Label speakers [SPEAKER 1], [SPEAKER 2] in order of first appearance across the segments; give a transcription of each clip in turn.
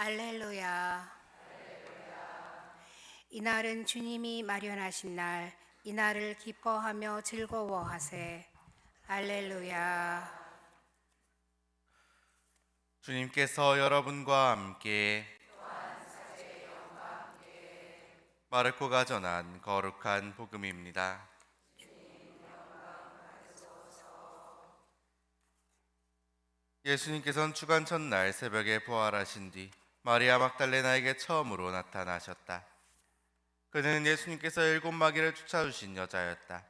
[SPEAKER 1] 알렐루야. 이날은 주님이 마련하신 날, 이날을 기뻐하며 즐거워하세. 알렐루야.
[SPEAKER 2] 주님께서 여러분과 함께 마르코가 전한 거룩한 복음입니다. 예수님께서는 주간 첫날 새벽에 부활하신 뒤 마리아 막달레나에게 처음으로 나타나셨다. 그는 예수님께서 일곱 마귀를 쫓아주신 여자였다.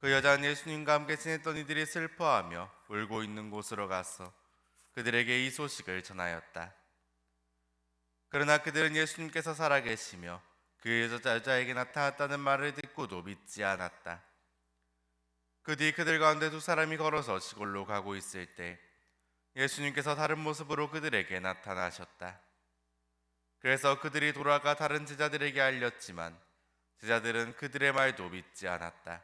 [SPEAKER 2] 그 여자는 예수님과 함께 지냈던 이들이 슬퍼하며 울고 있는 곳으로 가서 그들에게 이 소식을 전하였다. 그러나 그들은 예수님께서 살아계시며 그 여자- 여자에게 나타났다는 말을 듣고도 믿지 않았다. 그 뒤 그들 가운데 두 사람이 걸어서 시골로 가고 있을 때 예수님께서 다른 모습으로 그들에게 나타나셨다. 그래서 그들이 돌아가 다른 제자들에게 알렸지만 제자들은 그들의 말도 믿지 않았다.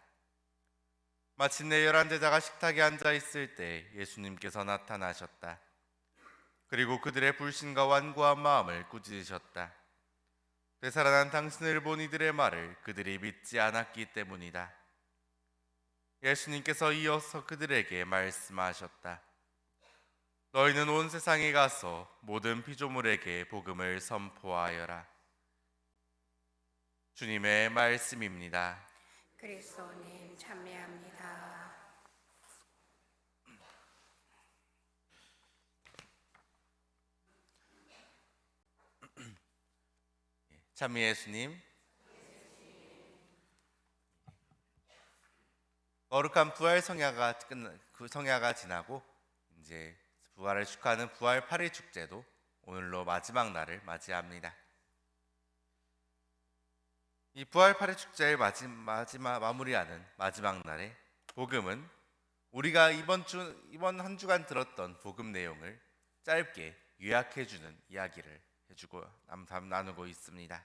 [SPEAKER 2] 마침내 열한 제자가 식탁에 앉아 있을 때 예수님께서 나타나셨다. 그리고 그들의 불신과 완고한 마음을 꾸짖으셨다. 되살아난 당신을 본 이들의 말을 그들이 믿지 않았기 때문이다. 예수님께서 이어서 그들에게 말씀하셨다. 너희는 온 세상에 가서 모든 피조물에게 복음을 선포하여라. 주님의 말씀입니다.
[SPEAKER 1] 그리스도님 참여합니다.
[SPEAKER 2] 참미 예수님. 거룩한 부활 성야가 끝그 성야가 지나고 이제 부활을 축하하는 부활 8일 축제도 오늘로 마지막 날을 맞이합니다. 이 부활 8일 축제를 마지, 마지막 마무리하는 마지막 날에 복음은 우리가 이번 주 이번 한 주간 들었던 복음 내용을 짧게 요약해 주는 이야기를 해 주고 남, 남- 나누고 있습니다.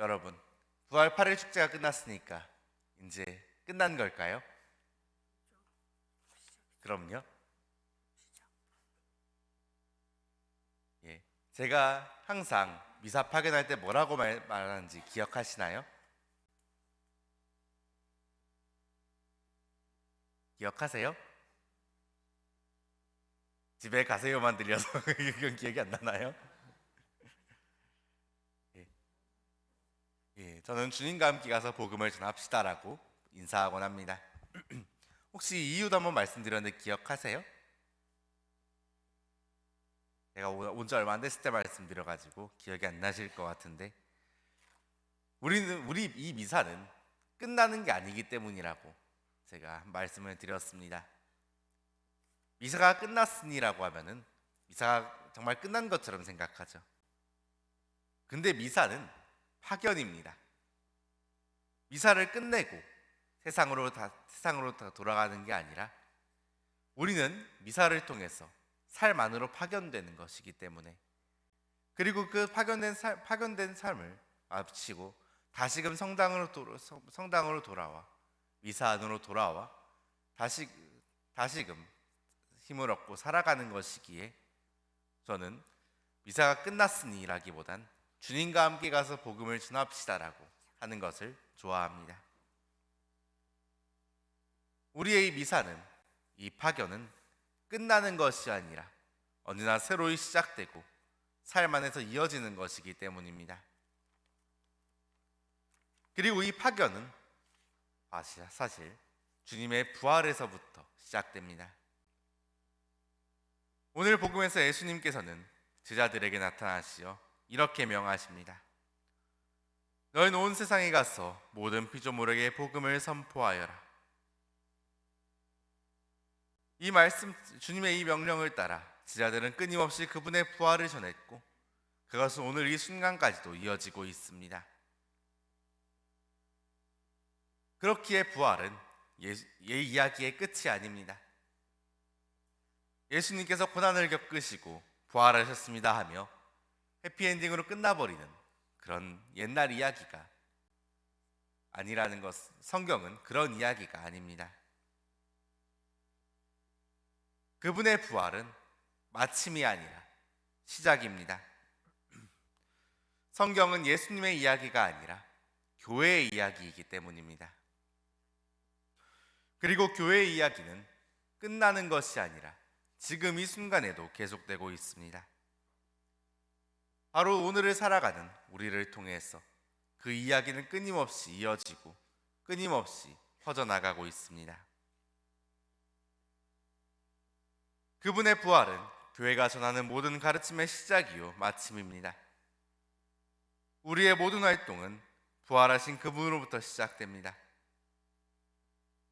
[SPEAKER 2] 여러분, 부활 8일 축제가 끝났으니까 이제 끝난 걸까요? 그럼요. 예, 제가 항상 미사 파견할 때 뭐라고 말, 말하는지 기억하시나요? 기억하세요? 집에 가세요만 들려서 이건 기억이 안 나나요? 예. 예, 저는 주님과 함께 가서 복음을 전합시다라고 인사하곤 합니다. 혹시 이유도 한번 말씀드렸는데 기억하세요? 제가 온 지 얼마 안 됐을 때 말씀드려가지고 기억이 안 나실 것 같은데 우리는 우리 이 미사는 끝나는 게 아니기 때문이라고 제가 말씀을 드렸습니다. 미사가 끝났으니라고 하면은 미사가 정말 끝난 것처럼 생각하죠. 근데 미사는 파견입니다. 미사를 끝내고 세상으로 다 세상으로 다 돌아가는 게 아니라 우리는 미사를 통해서 삶 안으로 파견되는 것이기 때문에 그리고 그 파견된 삶, 파견된 삶을 앞치고 다시금 성당으로 도, 성- 성당으로 돌아와 미사 안으로 돌아와 다시 다시금 힘을 얻고 살아가는 것이기에 저는 미사가 끝났으니라기보단 주님과 함께 가서 복음을 전합시다라고 하는 것을 좋아합니다. 우리의 이 미사는 이 파견은 끝나는 것이 아니라 언제나 새로이 시작되고 삶 안에서 이어지는 것이기 때문입니다. 그리고 이 파견은 사실 주님의 부활에서부터 시작됩니다. 오늘 복음에서 예수님께서는 제자들에게 나타나시어 이렇게 명하십니다. 너희는 온 세상에 가서 모든 피조물에게 복음을 선포하여라. 이 말씀 주님의 이 명령을 따라 제자들은 끊임없이 그분의 부활을 전했고 그것은 오늘 이 순간까지도 이어지고 있습니다. 그렇기에 부활은 예, 예 이야기의 끝이 아닙니다. 예수님께서 고난을 겪으시고 부활하셨습니다 하며 해피엔딩으로 끝나버리는 그런 옛날 이야기가 아니라는 것 성경은 그런 이야기가 아닙니다. 그분의 부활은 마침이 아니라 시작입니다. 성경은 예수님의 이야기가 아니라 교회의 이야기이기 때문입니다. 그리고 교회의 이야기는 끝나는 것이 아니라 지금 이 순간에도 계속되고 있습니다. 바로 오늘을 살아가는 우리를 통해서 그 이야기는 끊임없이 이어지고 끊임없이 퍼져나가고 있습니다. 그분의 부활은 교회가 전하는 모든 가르침의 시작이요 마침입니다. 우리의 모든 활동은 부활하신 그분으로부터 시작됩니다.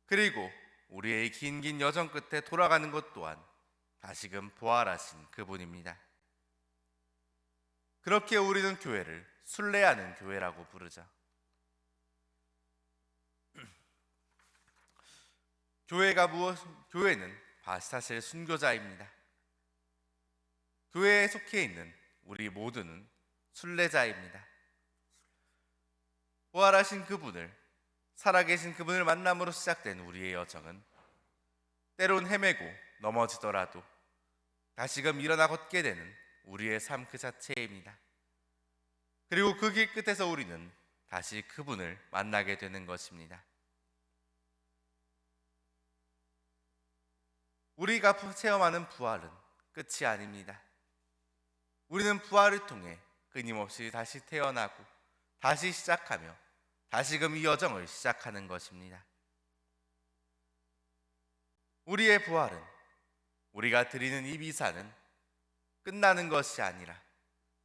[SPEAKER 2] 그리고 우리의 긴긴 여정 끝에 돌아가는 것 또한 다시금 부활하신 그분입니다. 그렇게 우리는 교회를 순례하는 교회라고 부르죠. 교회가 무엇? 교회는 사실 순교자입니다. 교회에 속해 있는 우리 모두는 순례자입니다. 부활하신 그분을 살아계신 그분을 만남으로 시작된 우리의 여정은 때론 헤매고 넘어지더라도 다시금 일어나 걷게 되는 우리의 삶 그 자체입니다. 그리고 그 길 끝에서 우리는 다시 그분을 만나게 되는 것입니다. 우리가 부- 체험하는 부활은 끝이 아닙니다. 우리는 부활을 통해 끊임없이 다시 태어나고 다시 시작하며 다시금 이 여정을 시작하는 것입니다. 우리의 부활은 우리가 드리는 이 미사는 끝나는 것이 아니라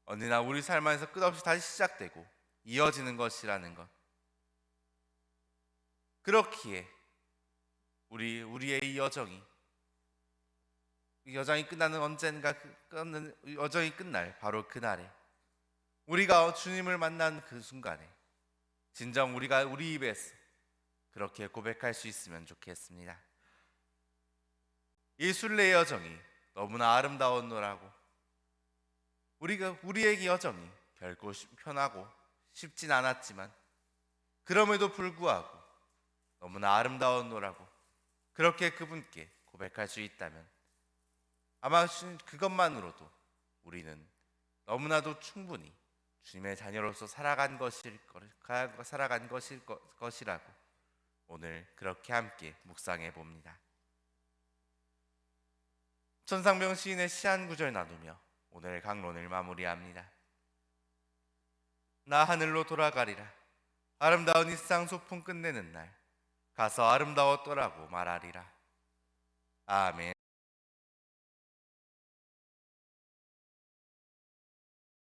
[SPEAKER 2] 언제나 우리 삶 안에서 끝없이 다시 시작되고 이어지는 것이라는 것. 그렇기에 우리 우리의 이 여정이 이 여정이 끝나는 언젠가 그 끝는 여정이 끝날 바로 그날에 우리가 주님을 만난 그 순간에 진정 우리가 우리 입에서 그렇게 고백할 수 있으면 좋겠습니다. 이 순례의 여정이 너무나 아름다웠노라고 우리가 우리의 여정이 결코 쉽- 편하고 쉽진 않았지만 그럼에도 불구하고 너무나 아름다웠노라고 그렇게 그분께 고백할 수 있다면 아마 주- 그것만으로도 우리는 너무나도 충분히 주님의 자녀로서 살아간 것일 살아간 것일 거- 것이라고 오늘 그렇게 함께 묵상해 봅니다. 천상병 시인의 시한 구절 나누며 오늘 강론을 마무리합니다. 나 하늘로 돌아가리라 아름다운 일상 소풍 끝내는 날 가서 아름다웠더라고 말하리라. 아멘.